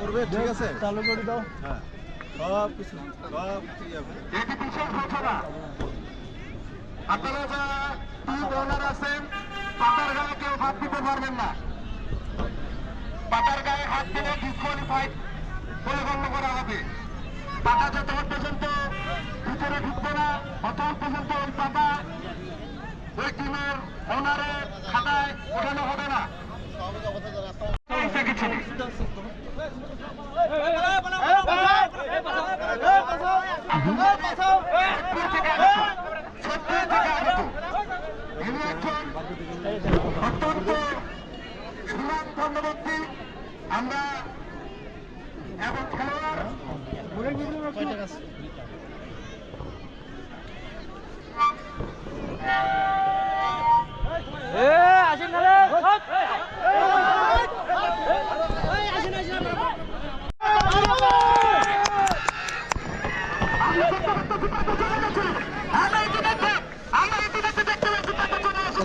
করবে ঠিক আছে? চালু করে দাও। হ্যাঁ। সব কিছু। সব কিছু ইয়ে হবে। এটি বিশেষ ঘটনা আপনারা যা টিম ওনার আছেন পাতার গায়ে কেউ হাত দিতে পারবেন না। পাতার গায়ে হাত দিলে ডিসকোয়ালিফাইড বলে গণ্য করা হবে। পাতা যতক্ষণ পর্যন্ত ভিতরে ঢুকবে না ততক্ষণ পর্যন্ত ওই পাতা ওই টিমের ওনারের খাতায় ওঠানো হবে না। দেখেছি। ইনি একজন অত্যন্ত সুনামধন্য ব্যক্তি আমরা এবং খেলোয়াড়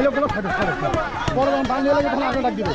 এই লোকগুলো ছাড়ো ছাড়ো পরে যখন পানি লাগে তখন আগে ডাক দিবে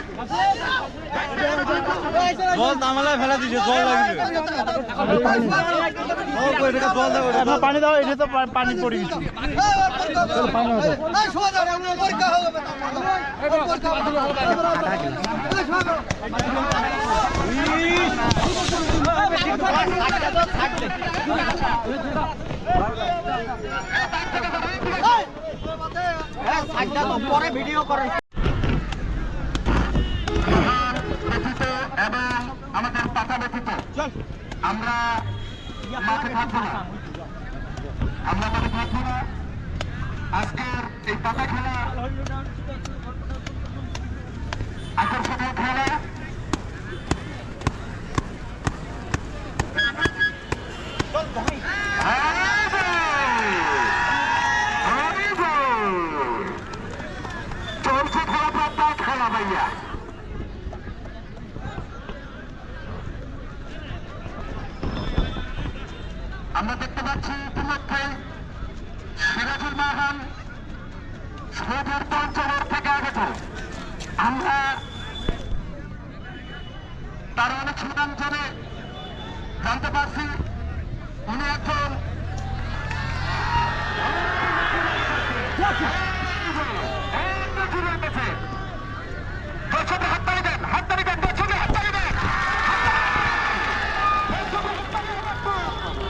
জল তামালায় ফেলা দিছে জল লাগবে পানি দাও এটা তো পানি পড়ে গেছে পানি দাও ব্যতীত এবং আমাদের পাতা ব্যতীত আমরা মাঠে থাকব না আমরা মাঠে থাকব না আজকের এই পাতা খেলা আকর্ষণীয় খেলা চলছে খেলা পাতা খেলা ভাইয়া আমরা দেখতে পাচ্ছি ইতিমধ্যে সিরাজুল মাহান সৌদের পঞ্চগড় থেকে আগত। আমরা তার অনেক সুনাম জেনে জানতে পারছি উনি একজন দর্শকের হাততালি দেন হাততালি দেন দর্শকের হাততালি দেন চলছে খেলা চলছে খেলা চলছে খেলা চালাবে চলছে খেলা চলছে খেলা পাতা খেলা মাননীয়া,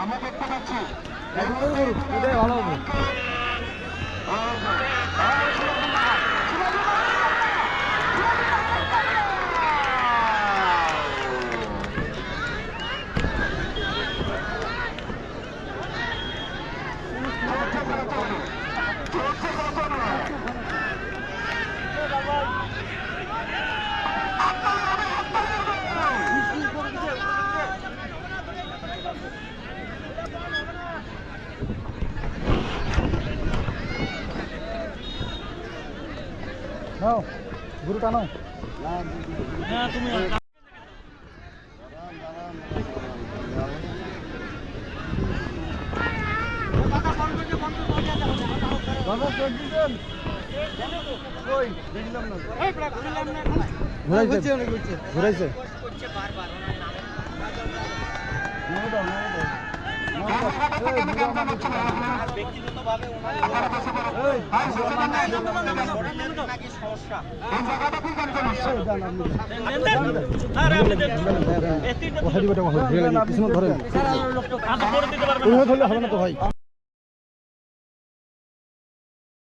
আমরা দেখতে পাচ্ছি। ভালো হবে চলছে খেলা চলবে নাও গুরু টানো ঘুরাইছে ঘুরাইছে। কথা দিবে টাকা হবে কিছুক্ষণ ধরে ধরলে হবে না তো ভাই।